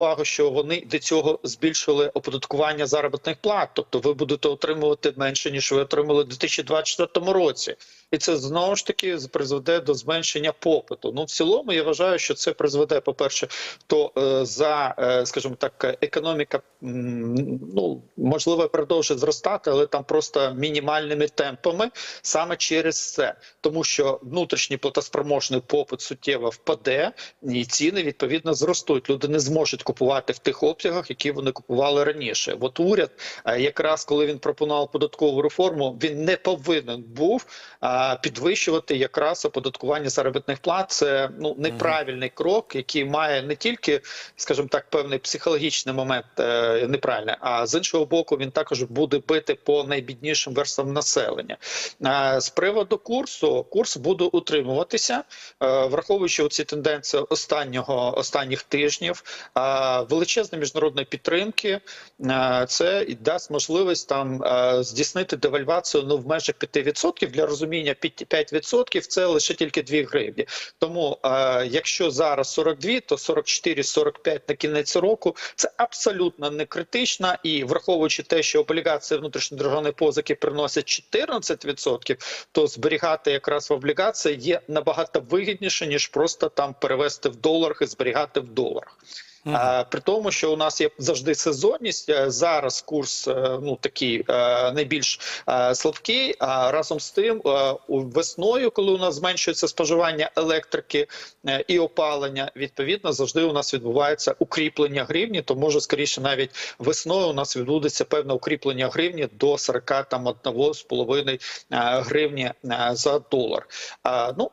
увагу, що вони до цього збільшили оподаткування заробітних плат. Тобто, ви будете отримувати менше ніж ви отримали у 2024 році, і це знову ж таки призведе до зменшення попиту. Ну в цілому я вважаю, що це призведе, по перше, то е, за е, скажімо так, економіка ну можливо продовжить зростати, але там просто мінімальними темпами саме через це, тому що внутрішній платоспроможний попит суттєво впаде, і ціни відповідно зростуть. Люди не зможуть купувати в тих обсягах, які вони купували раніше. От уряд, е, якраз коли він пропонував податкову реформу, він не повинен був підвищувати якраз оподаткування заробітних плат. Це ну неправильний крок, який має не тільки, скажімо так, певний психологічний момент е, неправильний, а з іншого боку, він також буде бити по найбіднішим верствам населення. Е, з приводу курсу, курс буде утримуватися, е, враховуючи ці тенденції останнього останніх тижнів, е, величезної міжнародної підтримки. Це і дасть можливість там здійснити девальвацію ну в межах 5%. Для розуміння 5% – це лише тільки 2 гривні. Тому якщо зараз 42, то 44-45 на кінець року це абсолютно не критично. І враховуючи те, що облігації внутрішньодержавної позики приносять 14%, то зберігати якраз в облігації є набагато вигідніше ніж просто там перевести в доларах і зберігати в доларах. А, при тому, що у нас є завжди сезонність. е, Зараз курс е, ну такий е, найбільш слабкий. А разом з тим, весною, коли у нас зменшується споживання електрики і опалення, відповідно завжди у нас відбувається укріплення гривні. То може скоріше навіть весною у нас відбудеться певне укріплення гривні до 40 там одного з половиною е, гривні за долар. Ну